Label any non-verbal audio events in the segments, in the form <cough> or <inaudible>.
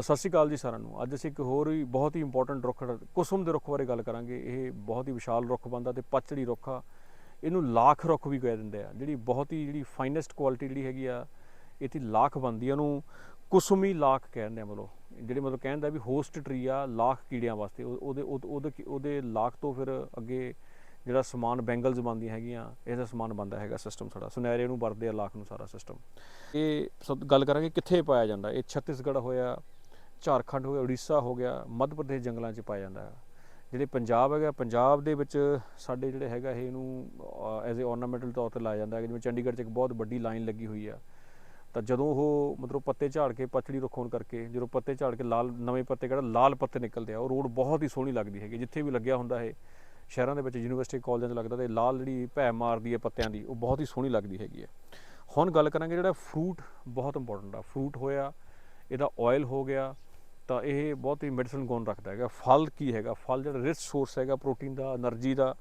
ਸਤਿ ਸ਼੍ਰੀ ਅਕਾਲ ਜੀ ਸਾਰਿਆਂ ਨੂੰ। ਅੱਜ ਅਸੀਂ ਇੱਕ ਹੋਰ ਹੀ ਬਹੁਤ ਹੀ ਇੰਪੋਰਟੈਂਟ ਰੁੱਖ, ਕੁਸਮ ਦੇ ਰੁੱਖ ਬਾਰੇ ਗੱਲ ਕਰਾਂਗੇ। ਇਹ ਬਹੁਤ ਹੀ ਵਿਸ਼ਾਲ ਰੁੱਖ ਬੰਦਾ ਤੇ ਪੱਚੜੀ ਰੁੱਖ ਆ। ਇਹਨੂੰ ਲਾਖ ਰੁੱਖ ਵੀ ਕਹਿ ਦਿੰਦੇ ਆ, ਜਿਹੜੀ ਬਹੁਤ ਹੀ ਜਿਹੜੀ ਫਾਈਨੈਸਟ ਕੁਆਲਿਟੀ ਜਿਹੜੀ ਹੈਗੀ ਆ ਇਹ ਲਾਖ ਬੰਦੀ ਆ। ਉਹਨੂੰ ਕੁਸਮੀ ਲਾਖ ਕਹਿੰਦੇ ਆ ਮਤਲਬ। ਜਿਹੜੇ ਮਤਲਬ ਕਹਿੰਦਾ ਵੀ ਹੋਸਟ ਟਰੀ ਆ, ਲਾਖ ਕੀੜਿਆਂ ਵਾਸਤੇ। ਉਹ- ਉਹਦੇ ਉਹ- ਉਹਦੇ ਉਹਦੇ ਲਾਖ ਤੋਂ ਫਿਰ ਅੱਗੇ ਜਿਹੜਾ ਸਮਾਨ ਬੈਂਗਲਸ ਬਣਦੀਆਂ ਹੈਗੀਆਂ, ਇਹਦਾ ਸਮਾਨ ਬਣਦਾ ਹੈਗਾ ਸਿਸਟਮ ਸਾਡਾ। ਸੁਨਹਿਰੇ ਨੂੰ ਵਰਦੇ ਆ ਲਾਖ ਨੂੰ ਸਾਰਾ ਸਿਸਟਮ ਇਹ ਸਭ ਗੱਲ ਕਰਾਂਗੇ ਕਿੱਥੇ ਪਾਇਆ ਜਾਂਦਾ। ਇਹ ਛੱਤੀਸਗੜ੍ਹ ਹੋਇਆ ਝਾਰਖੰਡ ਹੋ ਗਿਆ, ਉੜੀਸਾ ਹੋ ਗਿਆ, ਮੱਧ ਪ੍ਰਦੇਸ਼ ਜੰਗਲਾਂ 'ਚ ਪਾਇਆ ਜਾਂਦਾ ਹੈ। ਜਿਹੜੇ ਪੰਜਾਬ ਹੈਗਾ, ਪੰਜਾਬ ਦੇ ਵਿੱਚ ਸਾਡੇ ਜਿਹੜੇ ਹੈਗਾ ਇਹ ਇਹਨੂੰ ਐਜ਼ ਅ ornamental ਤੌਰ ਤੇ ਲਾਇਆ ਜਾਂਦਾ ਹੈ। ਜਿਵੇਂ ਚੰਡੀਗੜ੍ਹ 'ਚ ਇੱਕ ਬਹੁਤ ਵੱਡੀ ਲਾਈਨ ਲੱਗੀ ਹੋਈ ਆ। ਤਾਂ ਜਦੋਂ ਉਹ ਮਤਲਬ ਪੱਤੇ ਝਾੜ ਕੇ ਪਤਲੀ ਹੋਣ ਕਰਕੇ, ਜਦੋਂ ਪੱਤੇ ਝਾੜ ਕੇ ਲਾਲ, ਨਵੇਂ ਪੱਤੇ ਕਿਹੜਾ ਲਾਲ ਪੱਤੇ ਨਿਕਲਦੇ ਆ, ਉਹ ਰੋਡ ਬਹੁਤ ਹੀ ਸੋਹਣੀ ਲੱਗਦੀ ਹੈਗੀ। ਜਿੱਥੇ ਵੀ ਲੱਗਿਆ ਹੁੰਦਾ ਇਹ, ਸ਼ਹਿਰਾਂ ਦੇ ਵਿੱਚ ਯੂਨੀਵਰਸਿਟੀ ਕਾਲਜਾਂ 'ਚ ਲੱਗਦਾ ਤੇ ਲਾਲ ਜਿਹੜੀ ਭੈ ਮਾਰਦੀ ਹੈ ਪੱਤਿਆਂ ਦੀ, ਉਹ ਬਹੁਤ ਹੀ ਸੋਹਣੀ ਲੱਗਦੀ ਹੈਗੀ ਹੈ। ਹੁਣ ਗੱਲ ਕਰਾਂਗੇ ਜਿਹੜਾ ਫਰੂਟ ਬਹੁਤ ਇੰਪੋਰਟੈਂਟ ਆ। ਫਰੂਟ ਹੋਇਆ, ਇਹਦਾ ਆਇਲ ਹੋ ਗਿਆ ਤਾਂ ਇਹ ਬਹੁਤ ਹੀ ਮੈਡੀਸਨ ਗੁਣ ਰੱਖਦਾ ਹੈਗਾ। ਫਲ ਕੀ ਹੈਗਾ? ਫਲ ਜਿਹੜਾ ਰਿਚ ਸੋਰਸ ਹੈਗਾ ਪ੍ਰੋਟੀਨ ਦਾ એનર્ਜੀ ਦਾ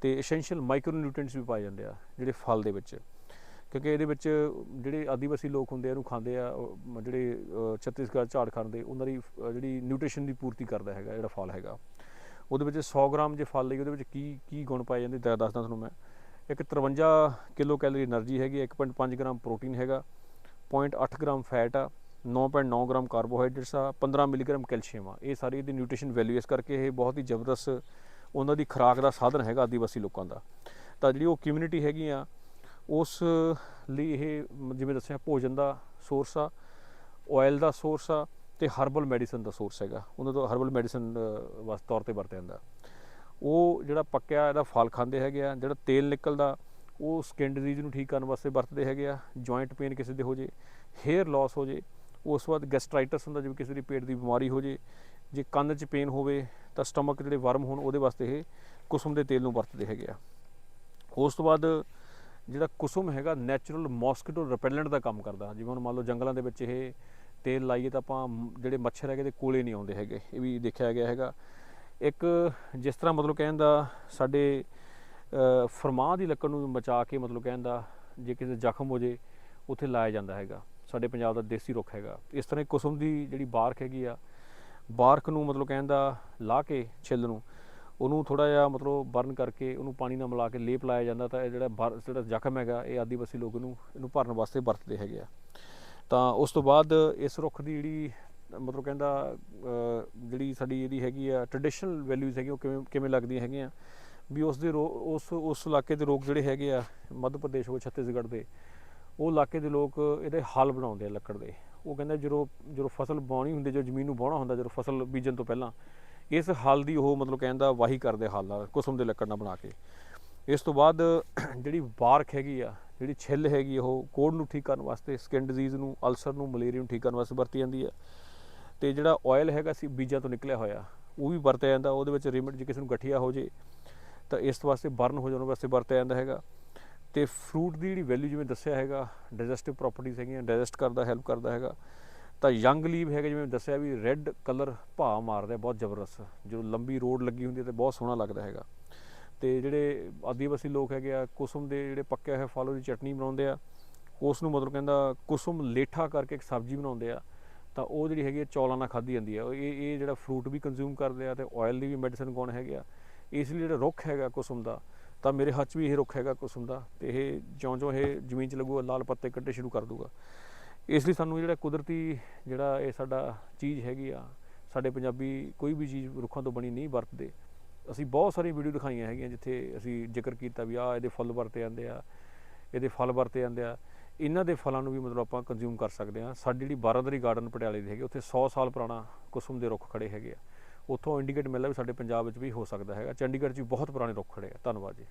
ਤੇ ਐਸੈਂਸ਼ੀਅਲ ਮਾਈਕਰੋਨਿਊਟ੍ਰੀਐਂਟਸ ਵੀ ਪਾਏ ਜਾਂਦੇ ਆ ਜਿਹੜੇ ਫਲ ਦੇ ਵਿੱਚ। ਕਿਉਂਕਿ ਇਹਦੇ ਵਿੱਚ ਜਿਹੜੇ ਆਦੀਵਾਸੀ ਲੋਕ ਹੁੰਦੇ ਆ, ਇਹਨੂੰ ਖਾਂਦੇ ਆ ਜਿਹੜੇ ਛੱਤੀਸਗੜ੍ਹ ਝਾੜ ਖਾਂਦੇ ਉਹਨਾਂ ਦੀ ਜਿਹੜੀ ਨਿਊਟ੍ਰੀਸ਼ਨ ਦੀ ਪੂਰਤੀ ਕਰਦਾ ਹੈਗਾ, ਜਿਹੜਾ ਫਲ ਹੈਗਾ। ਉਹਦੇ ਵਿੱਚ 100 ਗ੍ਰਾਮ ਜੇ ਫਲ ਲਈ ਉਹਦੇ ਵਿੱਚ ਕੀ ਕੀ ਗੁਣ ਪਾਏ ਜਾਂਦੇ? ਦੱਸਦਾ ਤੁਹਾਨੂੰ ਮੈਂ। ਇੱਕ 53 ਕਿਲੋ ਕੈਲੋਰੀ એનર્ਜੀ ਹੈਗੀ 1.5 ਗ੍ਰਾਮ ਪ੍ਰੋਟੀਨ ਹੈਗਾ 0.8 ਗ੍ਰਾਮ ਫੈਟ ਆ 9.9 ਗ੍ਰਾਮ ਕਾਰਬੋਹਾਈਡਰੇਟਸ ਆ 15 ਮਿਲੀਗ੍ਰਾਮ ਕੈਲਸ਼ੀਅਮ ਆ। ਇਹ ਸਾਰੀ ਇਹਦੀ ਨਿਊਟ੍ਰੀਸ਼ਨ ਵੈਲਿਊ ਇਸ ਕਰਕੇ ਇਹ ਬਹੁਤ ਹੀ ਜ਼ਬਰਦਸਤ ਉਹਨਾਂ ਦੀ ਖੁਰਾਕ ਦਾ ਸਾਧਨ ਹੈਗਾ ਆਦੀਵਾਸੀ ਲੋਕਾਂ ਦਾ। ਤਾਂ ਜਿਹੜੀ ਉਹ ਕਮਿਊਨਿਟੀ ਹੈਗੀ ਆ, ਉਸ ਲਈ ਇਹ ਜਿਵੇਂ ਦੱਸਿਆ, ਭੋਜਨ ਦਾ ਸੋਰਸ ਆ ਆਇਲ ਦਾ ਸੋਰਸ ਆ ਤੇ ਹਰਬਲ ਮੈਡੀਸਨ ਦਾ ਸੋਰਸ ਹੈਗਾ। ਉਹਨਾਂ ਤੋਂ ਹਰਬਲ ਮੈਡੀਸਨ ਵਾਸਤੇ ਤੌਰ ਤੇ ਵਰਤਿਆ ਜਾਂਦਾ। ਉਹ ਜਿਹੜਾ ਪੱਕਿਆ ਇਹਦਾ ਫਲ ਖਾਂਦੇ ਹੈਗੇ ਆ, ਜਿਹੜਾ ਤੇਲ ਨਿਕਲਦਾ, ਉਹ ਸਕਿਨ ਡਿਜ਼ੀਜ਼ ਨੂੰ ਠੀਕ ਕਰਨ ਵਾਸਤੇ ਵਰਤਦੇ ਹੈਗੇ ਆ। ਜੁਆਇੰਟ ਪੇਨ ਕਿਸੇ ਦੇ ਹੋ ਜੇ ਹੇਅਰ ਲਾਸ ਹੋ ਜੇ ਉਸ ਤੋਂ ਬਾਅਦ ਗੈਸਟ੍ਰਾਈਟਸ ਹੁੰਦਾ ਜਿਵੇਂ ਕਿਸੇ ਦੀ ਪੇਟ ਦੀ ਬਿਮਾਰੀ ਹੋ ਜੇ ਜੇ ਕੰਨ 'ਚ ਪੇਨ ਹੋਵੇ ਤਾਂ ਸਟਮਕ ਜਿਹੜੇ ਵਰਮ ਹੋਣ ਉਹਦੇ ਵਾਸਤੇ ਇਹ ਕੁਸਮ ਦੇ ਤੇਲ ਨੂੰ ਵਰਤਦੇ ਹੈਗੇ ਆ। ਉਸ ਤੋਂ ਬਾਅਦ ਜਿਹੜਾ ਕੁਸਮ ਹੈਗਾ ਨੈਚੁਰਲ ਮੋਸਕੀਟੋ ਰਿਪੈਲੈਂਟ ਦਾ ਕੰਮ ਕਰਦਾ। ਜਿਵੇਂ ਹੁਣ ਮੰਨ ਲਓ ਜੰਗਲਾਂ ਦੇ ਵਿੱਚ ਇਹ ਤੇਲ ਲਾਈਏ ਤਾਂ ਆਪਾਂ ਜਿਹੜੇ ਮੱਛਰ ਹੈਗੇ ਤੇ ਕੋਲੇ ਨਹੀਂ ਆਉਂਦੇ ਹੈਗੇ। ਇਹ ਵੀ ਦੇਖਿਆ ਗਿਆ ਹੈਗਾ। ਇੱਕ ਜਿਸ ਤਰ੍ਹਾਂ ਮਤਲਬ ਕਹਿਣ ਦਾ ਸਾਡੇ ਅ, ਫਰਮਾਂ ਦੀ ਲੱਕੜ ਨੂੰ ਬਚਾ ਕੇ ਮਤਲਬ ਕਹਿਣ ਦਾ ਜੇ ਕਿਸੇ ਜ਼ਖਮ ਹੋ ਜੇ ਉੱਥੇ ਲਾਇਆ ਜਾਂਦਾ ਹੈਗਾ। ਸਾਡੇ ਪੰਜਾਬ ਦਾ ਦੇਸੀ ਰੁੱਖ ਹੈਗਾ। ਇਸ ਤਰ੍ਹਾਂ ਹੀ ਕੁਸਮ ਦੀ ਜਿਹੜੀ ਬਾਰਕ ਹੈਗੀ ਆ, ਬਾਰਕ ਨੂੰ ਮਤਲਬ ਕਹਿੰਦਾ ਲਾ ਕੇ ਛਿੱਲ ਨੂੰ, ਉਹਨੂੰ ਥੋੜਾ ਜਿਹਾ ਮਤਲਬ ਬਰਨ ਕਰਕੇ ਉਹਨੂੰ ਪਾਣੀ ਨਾਲ ਮਿਲਾ ਕੇ ਲੇਪ ਲਾਇਆ ਜਾਂਦਾ ਤਾਂ ਇਹ ਜਿਹੜਾ ਬਰ- ਜਿਹੜਾ ਜ਼ਖਮ ਹੈਗਾ, ਇਹ ਆਦੀਵਾਸੀ ਲੋਕ ਇਹਨੂੰ ਇਹਨੂੰ ਭਰਨ ਵਾਸਤੇ ਵਰਤਦੇ ਹੈਗੇ ਆ। ਤਾਂ ਉਸ ਤੋਂ ਬਾਅਦ ਇਸ ਰੁੱਖ ਦੀ ਜਿਹੜੀ ਮਤਲਬ ਕਹਿੰਦਾ ਜਿਹੜੀ ਸਾਡੀ ਇਹਦੀ ਹੈਗੀ ਆ ਟ੍ਰੈਡੀਸ਼ਨਲ ਵੈਲਿਊਜ਼ ਹੈਗੀ ਉਹ ਕਿਵੇਂ ਕਿਵੇਂ ਲੱਗਦੀਆਂ ਹੈਗੀਆਂ, ਵੀ ਉਸ ਦੇ ਰੋ- ਉਸ ਉਸ ਇਲਾਕੇ ਦੇ ਲੋਕ ਜਿਹੜੇ ਹੈਗੇ ਆ, ਮੱਧ ਪ੍ਰਦੇਸ਼ ਹੋ ਛੱਤੀਸਗੜ੍ਹ ਦੇ ਉਹ ਇਲਾਕੇ ਦੇ ਲੋਕ ਇਹਦੇ ਹਲ ਬਣਾਉਂਦੇ ਆ ਲੱਕੜ ਦੇ। ਉਹ ਕਹਿੰਦੇ ਜਦੋਂ ਜਦੋਂ ਫਸਲ ਬਾਉਣੀ ਹੁੰਦੀ, ਜਦੋਂ ਜ਼ਮੀਨ ਨੂੰ ਬਾਉਣਾ ਹੁੰਦਾ, ਜਦੋਂ ਫਸਲ ਬੀਜਣ ਤੋਂ ਪਹਿਲਾਂ, ਇਸ ਹਲ ਦੀ ਉਹ ਮਤਲਬ ਕਹਿੰਦਾ ਵਾਹੀ ਕਰਦੇ ਹਲ ਨਾਲ ਕੁਸਮ ਦੇ ਲੱਕੜ ਨਾਲ ਬਣਾ ਕੇ। ਇਸ ਤੋਂ ਬਾਅਦ <clears throat> ਜਿਹੜੀ ਬਾਰਕ ਹੈਗੀ ਆ, ਜਿਹੜੀ ਛਿੱਲ ਹੈਗੀ ਉਹ ਕੋੜ ਨੂੰ ਠੀਕ ਕਰਨ ਵਾਸਤੇ, ਸਕਿਨ ਡਿਜ਼ੀਜ਼ ਨੂੰ, ਅਲਸਰ ਨੂੰ, ਮਲੇਰੀਆ ਨੂੰ ਠੀਕ ਕਰਨ ਵਾਸਤੇ ਵਰਤੀ ਜਾਂਦੀ ਆ। ਤੇ ਜਿਹੜਾ ਆਇਲ ਹੈਗਾ ਸੀ, ਬੀਜਾਂ ਤੋਂ ਨਿਕਲਿਆ ਹੋਇਆ, ਉਹ ਵੀ ਵਰਤਿਆ ਜਾਂਦਾ, ਉਹਦੇ ਵਿੱਚ ਰਿਮਟ ਜੇ ਕਿਸੇ ਨੂੰ ਗਠੀਆ ਹੋ ਜੇ, ਤਾਂ ਇਸ ਵਾਸਤੇ ਬਰਨ ਹੋ ਜਾਣ ਵਾਸਤੇ ਵਰਤਿਆ ਜਾਂਦਾ ਹੈਗਾ। ਤੇ ਫਰੂਟ ਦੀ ਜਿਹੜੀ ਵੈਲਿਊ ਜਿਵੇਂ ਦੱਸਿਆ ਹੈਗਾ ਡਾਈਜੈਸਟਿਵ ਪ੍ਰੋਪਰਟੀਜ਼ ਹੈਗੀਆਂ ਡਾਈਜੈਸਟ ਕਰਦਾ ਹੈਲਪ ਕਰਦਾ ਹੈਗਾ, ਤਾਂ ਯੰਗ ਲੀਵ ਹੈਗਾ ਜਿਵੇਂ ਦੱਸਿਆ ਵੀ ਰੈੱਡ ਕਲਰ ਭਾ ਮਾਰਦਾ ਬਹੁਤ ਜ਼ਬਰਦਸਤ। ਜਦੋਂ ਲੰਬੀ ਰੋਡ ਲੱਗੀ ਹੁੰਦੀ ਹੈ ਤੇ ਬਹੁਤ ਸੋਹਣਾ ਲੱਗਦਾ ਹੈਗਾ। ਤੇ ਜਿਹੜੇ ਆਦੀਵਾਸੀ ਲੋਕ ਹੈਗੇ ਆ, ਕੁਸਮ ਦੇ ਜਿਹੜੇ ਪੱਕੇ ਹੋਇਆ ਫਲ ਦੀ ਚਟਨੀ ਬਣਾਉਂਦੇ ਆ ਉਸ ਨੂੰ ਮਤਲਬ ਕਹਿੰਦਾ ਕੁਸਮ ਲੇਠਾ ਕਰਕੇ ਇੱਕ ਸਬਜ਼ੀ ਬਣਾਉਂਦੇ ਆ, ਤਾਂ ਉਹ ਜਿਹੜੀ ਹੈਗੀ ਆ ਚੌਲਾਂ ਨਾਲ ਖਾਧੀ ਜਾਂਦੀ ਆ। ਇਹ ਇਹ ਜਿਹੜਾ ਫਰੂਟ ਵੀ ਕੰਜ਼ਿਊਮ ਕਰਦੇ ਆ ਤੇ ਆਇਲ ਦੀ ਵੀ ਮੈਡੀਸਨ ਗੁਣ ਹੈਗੇ ਆ। ਇਸ ਲਈ ਜਿਹੜਾ ਰੁੱਖ ਹੈਗਾ ਕੁਸਮ ਦਾ ਤਾਂ ਮੇਰੇ ਹੱਥ 'ਚ ਵੀ ਇਹ ਰੁੱਖ ਹੈਗਾ ਕੁਸਮ ਦਾ ਤੇ ਇਹ ਜਿਉਂ-ਜਿਉਂ ਇਹ ਜ਼ਮੀਨ 'ਚ ਲੱਗੂਗਾ, ਲਾਲ ਪੱਤੇ ਕੱਢੇ ਸ਼ੁਰੂ ਕਰ ਦੂਗਾ। ਇਸ ਲਈ ਸਾਨੂੰ ਜਿਹੜਾ ਕੁਦਰਤੀ ਜਿਹੜਾ ਇਹ ਸਾਡਾ ਚੀਜ਼ ਹੈਗੀ ਆ, ਸਾਡੇ ਪੰਜਾਬੀ ਕੋਈ ਵੀ ਚੀਜ਼ ਰੁੱਖਾਂ ਤੋਂ ਬਣੀ ਨਹੀਂ ਵਰਤਦੇ। ਅਸੀਂ ਬਹੁਤ ਸਾਰੀ ਵੀਡੀਓ ਦਿਖਾਈਆਂ ਹੈਗੀਆਂ ਜਿੱਥੇ ਅਸੀਂ ਜ਼ਿਕਰ ਕੀਤਾ ਵੀ ਆ ਇਹਦੇ ਫੁੱਲ ਵਰਤੇ ਜਾਂਦੇ ਆ, ਇਹਦੇ ਫਲ ਵਰਤੇ ਜਾਂਦੇ ਆ। ਇਹਨਾਂ ਦੇ ਫਲਾਂ ਨੂੰ ਵੀ ਮਤਲਬ ਆਪਾਂ ਕੰਜ਼ਿਊਮ ਕਰ ਸਕਦੇ ਆ। ਸਾਡੀ ਜਿਹੜੀ ਬਾਰਾਦਰੀ ਗਾਰਡਨ ਪਟਿਆਲੇ ਦੀ ਹੈਗੀ, ਉੱਥੇ 100 ਸਾਲ ਪੁਰਾਣਾ ਕੁਸਮ ਦੇ ਰੁੱਖ ਖੜੇ ਹੈਗੇ ਆ। ਉੱਥੋਂ ਇੰਡੀਕੇਟ ਮਿਲਦਾ ਵੀ ਸਾਡੇ ਪੰਜਾਬ ਵਿੱਚ ਵੀ ਹੋ ਸਕਦਾ ਹੈਗਾ। ਚੰਡੀਗੜ੍ਹ 'ਚ ਵੀ ਬਹੁਤ ਪੁਰਾਣੇ ਰੁੱਖ ਖੜੇ ਆ। ਧੰਨਵਾਦ ਜੀ।